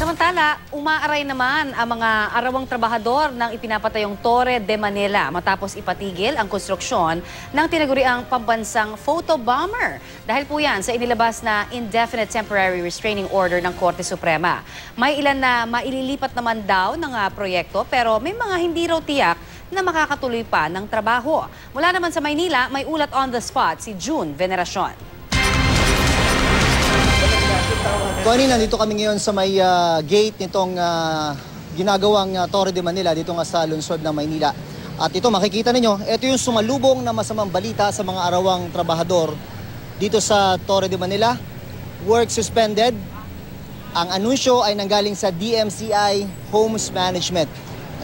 Samantala, umaaray naman ang mga arawang trabahador ng ipinapatayong Torre de Manila matapos ipatigil ang konstruksyon ng tinaguriang pambansang photo bomber. Dahil po yan sa inilabas na indefinite temporary restraining order ng Korte Suprema. May ilan na maililipat naman daw ng ah, proyekto pero may mga hindi raw tiyak na makakatuloy pa ng trabaho. Mula naman sa Maynila, may ulat on the spot si June Veneracion. Connie, nandito kami ngayon sa may ah, gate nitong ah, ginagawang ah, Torre de Manila dito nga sa lungsod ng Maynila. At ito makikita ninyo, ito yung sumalubong na masamang balita sa mga arawang trabahador dito sa Torre de Manila. Work suspended. Ang anunsyo ay nanggaling sa DMCI Homes Management.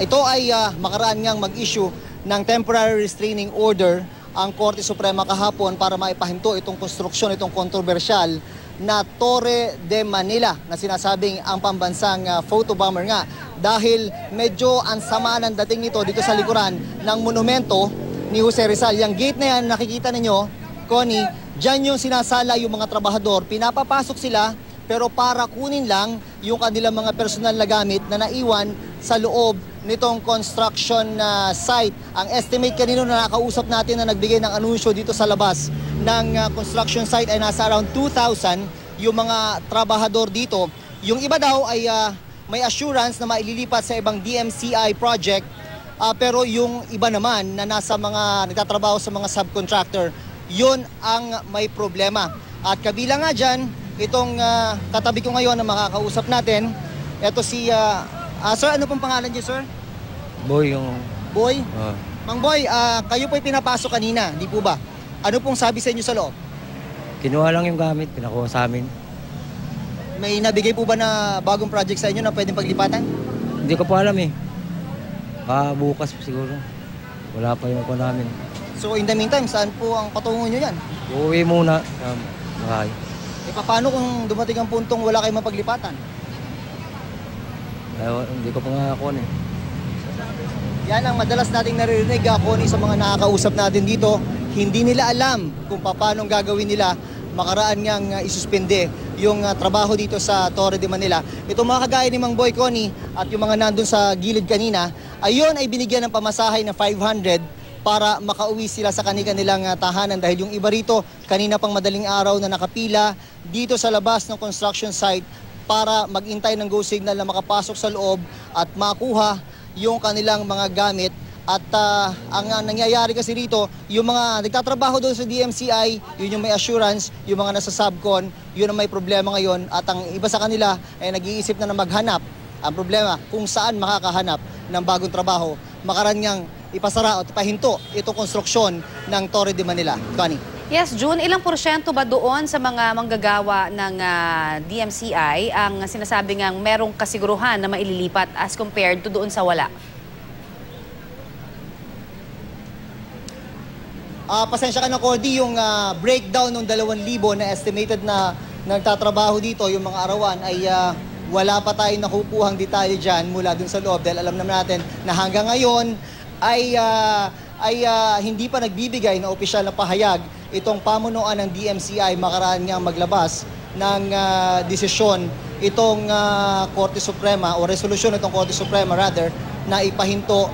Ito ay ah, makaraan ngang mag-issue ng temporary restraining order ang Korte Suprema kahapon para maipahinto itong konstruksyon, itong kontrobersyal na Torre de Manila na sinasabing ang pambansang ah, photo bomber nga dahil medyo ang sama ng dating nito dito sa likuran ng monumento ni Jose Rizal. Yung gate na yan nakikita ninyo, Connie, dyan yung sinasala yung mga trabahador. Pinapapasok sila pero para kunin lang yung kanilang mga personal na gamit na naiwan sa loob nitong construction na site. Ang estimate kanino na nakausap natin na nagbigay ng anunsyo dito sa labas ng uh, construction site ay nasa around 2,000 yung mga trabahador dito. Yung iba daw ay uh, may assurance na maililipat sa ibang DMCI project Ah, pero yung iba naman na nasa mga nagtatrabaho sa mga subcontractor, yun ang may problema. At kabilang nga dyan, itong ah, katabi ko ngayon na makakausap natin, ito si, ah, ah, sir, ano pong pangalan niyo, sir? Boy, yung... Boy? ah, Mang Boy, ah, kayo po'y pinapasok kanina, di po ba? Ano pong sabi sa inyo sa loob? kinuha lang yung gamit, pinakuha sa amin. May nabigay po ba na bagong project sa inyo na pwedeng paglipatan? Hindi ko pa alam eh. Baka bukas siguro. Wala pa yung ako namin. So in the meantime, saan po ang patungo nyo yan? Uuwi muna sa bahay. Paano kung dumating ang puntong wala kayong mapaglipatan? Kaya hindi ko pa nga ako eh. Yan ang madalas nating naririnig ako sa mga nakakausap natin dito. Hindi nila alam kung paano gagawin nila makaraan niyang uh, isuspende yung uh, trabaho dito sa Torre de Manila. Ito mga kagaya ni Mang Boy Connie at yung mga nandun sa gilid kanina, ayon ay binigyan ng pamasahay na 500 para makauwi sila sa kanilang uh, tahanan dahil yung iba rito kanina pang madaling araw na nakapila dito sa labas ng construction site para magintay ng go signal na makapasok sa loob at makuha yung kanilang mga gamit at ah, ang ah, nangyayari kasi rito, yung mga nagtatrabaho doon sa DMCI, yun yung may assurance, yung mga nasa subcon, yun ang may problema ngayon at ang iba sa kanila ay nag-iisip na na maghanap. Ang problema, kung saan makakahanap ng bagong trabaho, makaranyang ipasara at ipahinto itong konstruksyon ng Torre de Manila. Connie. Yes, June, ilang porsyento ba doon sa mga manggagawa ng ah, DMCI ang sinasabi ngang merong kasiguruhan na maililipat as compared to doon sa wala? Ah, pasensya ka na, Cody, yung ah, breakdown ng 2,000 na estimated na nagtatrabaho dito, yung mga arawan, ay ah, wala pa tayong nakukuhang detalye dyan mula dun sa loob dahil alam naman natin na hanggang ngayon ay, ah, ay ah, hindi pa nagbibigay na opisyal na pahayag itong pamunuan ng DMCI makaraan nga maglabas ng ah, desisyon itong ah, Korte Suprema o resolusyon itong Korte Suprema rather na ipahinto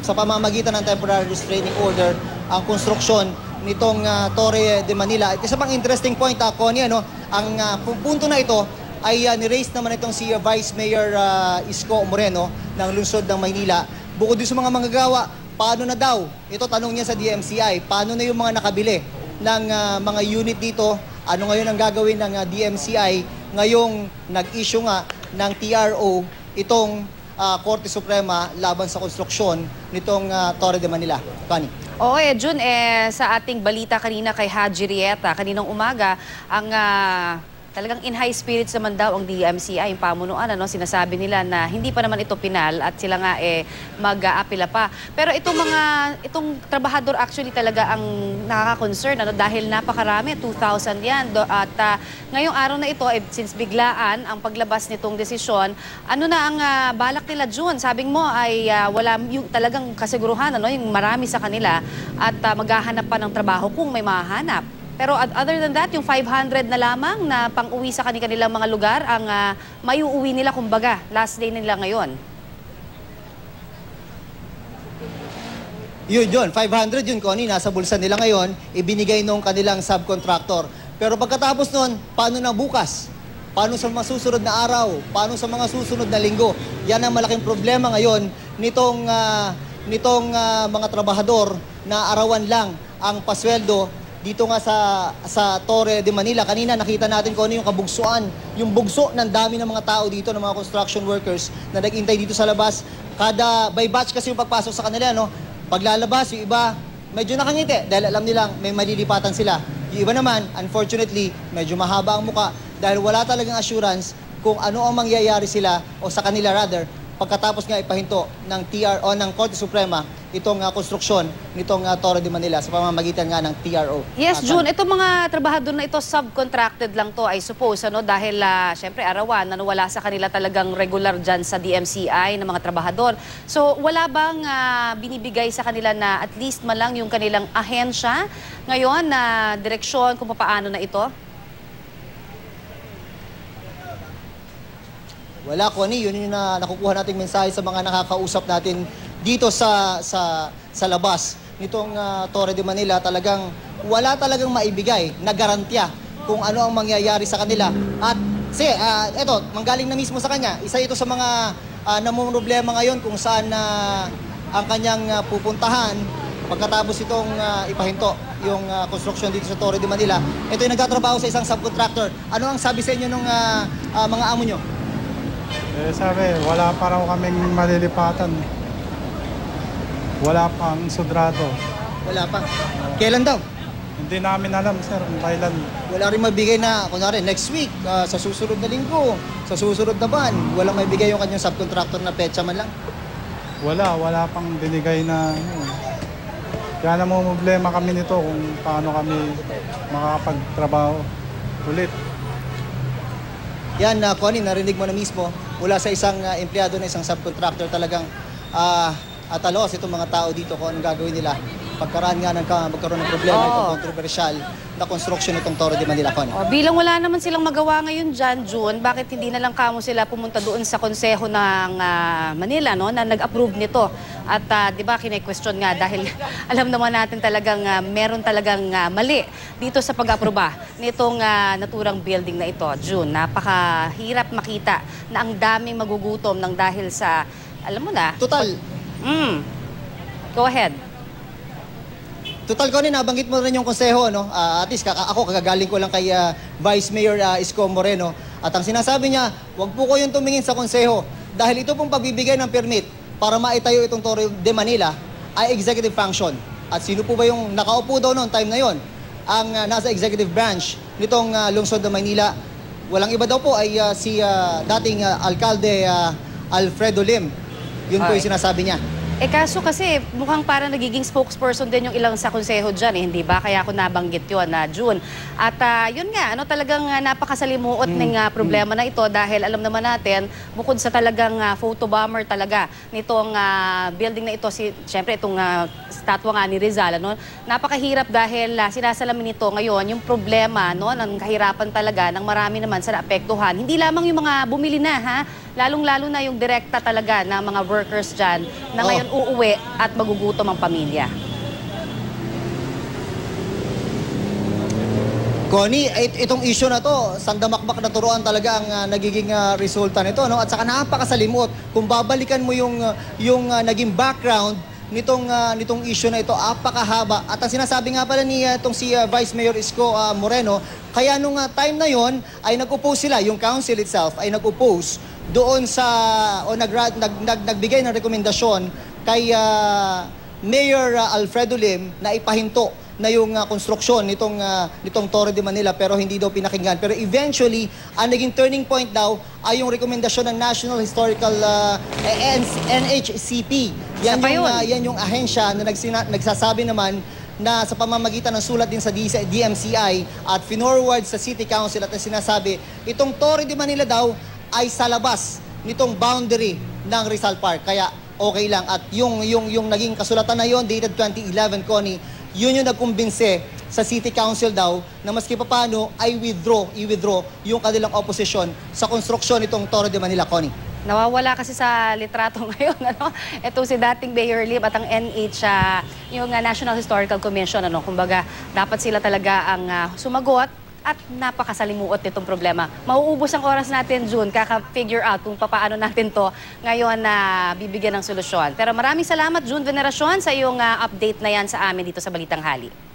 sa pamamagitan ng temporary restraining order ang konstruksyon nitong ah, Torre de Manila. At isa pang interesting point, uh, Connie, ano, ang pu- punto na ito ay uh, ni-raise naman itong si Vice Mayor ah, Isko Moreno ng lungsod ng Maynila. Bukod din sa mga manggagawa, paano na daw? Ito tanong niya sa DMCI, paano na yung mga nakabili ng ah, mga unit dito? Ano ngayon ang gagawin ng ah, DMCI ngayong nag-issue nga ng TRO itong ah, Korte Suprema laban sa konstruksyon nitong ah, Torre de Manila. Connie. Oo, eh, June, eh, sa ating balita kanina kay Haji Rieta, kaninang umaga, ang ah, talagang in high spirits naman daw ang DMCI, yung pamunuan, ano, sinasabi nila na hindi pa naman ito pinal at sila nga eh mag-aapila pa. Pero itong mga, itong trabahador actually talaga ang nakaka-concern ano, dahil napakarami, 2,000 yan. Do, at ah, ngayong araw na ito, eh, since biglaan ang paglabas nitong desisyon, ano na ang ah, balak nila June? Sabing mo ay ah, wala yung talagang kasiguruhan, ano, yung marami sa kanila at ah, maghahanap pa ng trabaho kung may mahanap. Pero oth- other than that, yung 500 na lamang na pang-uwi sa kanilang mga lugar, ang uh, may uuwi nila kumbaga, last day nila ngayon. Yun, yun. 500 yun, Connie. Nasa bulsa nila ngayon, ibinigay nung kanilang subcontractor. Pero pagkatapos nun, paano na bukas? Paano sa mga susunod na araw? Paano sa mga susunod na linggo? Yan ang malaking problema ngayon nitong, ah, nitong ah, mga trabahador na arawan lang ang pasweldo dito nga sa sa Torre de Manila. Kanina nakita natin kung ano yung kabugsuan, yung bugso ng dami ng mga tao dito, ng mga construction workers na naghintay dito sa labas. Kada by batch kasi yung pagpasok sa kanila, no? Paglalabas, yung iba, medyo nakangiti dahil alam nilang may malilipatan sila. Yung iba naman, unfortunately, medyo mahaba ang muka dahil wala talagang assurance kung ano ang mangyayari sila o sa kanila rather pagkatapos nga ipahinto ng TR o ng Korte Suprema itong uh, konstruksyon nitong uh, Torre de Manila sa pamamagitan nga ng TRO. Yes, Ah, June, itong mga trabahador na ito, subcontracted lang to, I suppose, ano, dahil ah, syempre arawan, ano, wala sa kanila talagang regular dyan sa DMCI ng mga trabahador. So, wala bang ah, binibigay sa kanila na at least man lang yung kanilang ahensya ngayon na direksyon kung paano na ito? Wala, Connie. Yun yung na, nakukuha nating mensahe sa mga nakakausap natin dito sa sa sa labas nitong ah, Torre de Manila. Talagang wala talagang maibigay na garantya kung ano ang mangyayari sa kanila. At si, ah, eto, manggaling na mismo sa kanya. Isa ito sa mga uh, namumroblema ngayon kung saan na ang kanyang ah, pupuntahan pagkatapos itong ah, ipahinto yung ah, construction dito sa Torre de Manila. Ito yung nagtatrabaho sa isang subcontractor. Ano ang sabi sa inyo ng mga amo nyo? Eh sabi, wala pa raw kaming malilipatan. Wala pang sudrado. Wala pa. Kailan daw? Hindi namin alam sir kung kailan. Wala rin mabigay na, kunwari, next week, ah, sa susunod na linggo, sa susunod na buwan, walang maibigay yung kanyang subcontractor na petsa man lang. Wala, wala pang binigay na ano. Kaya naman problema kami nito kung paano kami makakapagtrabaho ulit. Yan, uh, Connie, narinig mo na mismo. Mula sa isang ah, empleyado na isang subcontractor talagang uh, atalos itong mga tao dito kung anong gagawin nila pagkaraan nga ng ka- magkaroon ng problema Oo. itong controversial na construction itong Torre de Manila, Connie. O, bilang wala naman silang magawa ngayon dyan, June, bakit hindi na lang kamo sila pumunta doon sa konseho ng ah, Manila, no, na nag-approve nito? At ah, di ba, kine-question nga dahil alam naman natin talagang ah, meron talagang ah, mali dito sa pag-aproba nitong ah, naturang building na ito, June. Napakahirap makita na ang daming magugutom ng dahil sa, alam mo na, Total, mm, go ahead. Total ko rin, nabanggit mo rin yung konseho, no? Ah, at least kaka- ako, kagagaling ko lang kay ah, Vice Mayor ah, Isko Moreno. At ang sinasabi niya, wag po ko yung tumingin sa konseho. Dahil ito pong pagbibigay ng permit para maitayo itong Torre de Manila ay executive function. At sino po ba yung nakaupo daw noon time na yon? Ang ah, nasa executive branch nitong ah, lungsod ng Manila. Walang iba daw po ay ah, si ah, dating ah, alkalde ah, Alfredo Lim. Yun po Ay. yung sinasabi niya. Eh kaso kasi mukhang parang nagiging spokesperson din yung ilang sa konseho dyan eh, hindi ba? Kaya ako nabanggit yun na June. At ah, yun nga, ano talagang ah, napakasalimuot ng ah, problema na ito dahil alam naman natin, bukod sa talagang ah, photobomber talaga nitong ah, building na ito, si, syempre itong ah, statwa nga ni Rizal, ano, napakahirap dahil ah, sinasalamin nito ngayon yung problema no, ng kahirapan talaga ng marami naman sa naapektuhan. Hindi lamang yung mga bumili na ha, lalong-lalo na yung direkta talaga ng mga workers dyan na ngayon uuwi at magugutom ang pamilya. Connie, it, itong issue na to, sandamakbak na turuan talaga ang ah, nagiging ah, resulta nito, no? At saka napakasalimot. Kung babalikan mo yung ah, yung ah, naging background nitong ah, nitong issue na ito, apakahaba. At ang sinasabi nga pala ni ah, itong si ah, Vice Mayor Isko ah, Moreno, kaya nung ah, time na yon ay nag-oppose sila, yung council itself ay nag-oppose doon sa o nag, nag, nag, nagbigay ng rekomendasyon kay ah, Mayor ah, Alfredo Lim na ipahinto na yung ah, konstruksyon nitong ah, nitong Torre de Manila pero hindi daw pinakinggan. Pero eventually, ang naging turning point daw ay yung rekomendasyon ng National Historical N- NHCP. Yan yung yun. ah, yan yung ahensya na nagsina- nagsasabi naman na sa pamamagitan ng sulat din sa DMCI at finorward sa City Council at sinasabi, itong Torre de Manila daw ay sa labas nitong boundary ng Rizal Park. Kaya okay lang. At yung, yung, yung naging kasulatan na yon dated 2011, Connie, yun yung nagkumbinse sa City Council daw na maski paano ay withdraw, i-withdraw yung kanilang opposition sa konstruksyon nitong Torre de Manila, Connie. Nawawala kasi sa litrato ngayon, ano? Ito si dating Mayor Lim at ang NH, ah, yung ah, National Historical Commission, ano? Kumbaga, dapat sila talaga ang ah, sumagot at napakasalimuot nitong problema. Mauubos ang oras natin, June, kaka-figure out kung paano natin to ngayon na bibigyan ng solusyon. Pero maraming salamat, June Veneracion, sa iyong ah, update na yan sa amin dito sa Balitang Hali.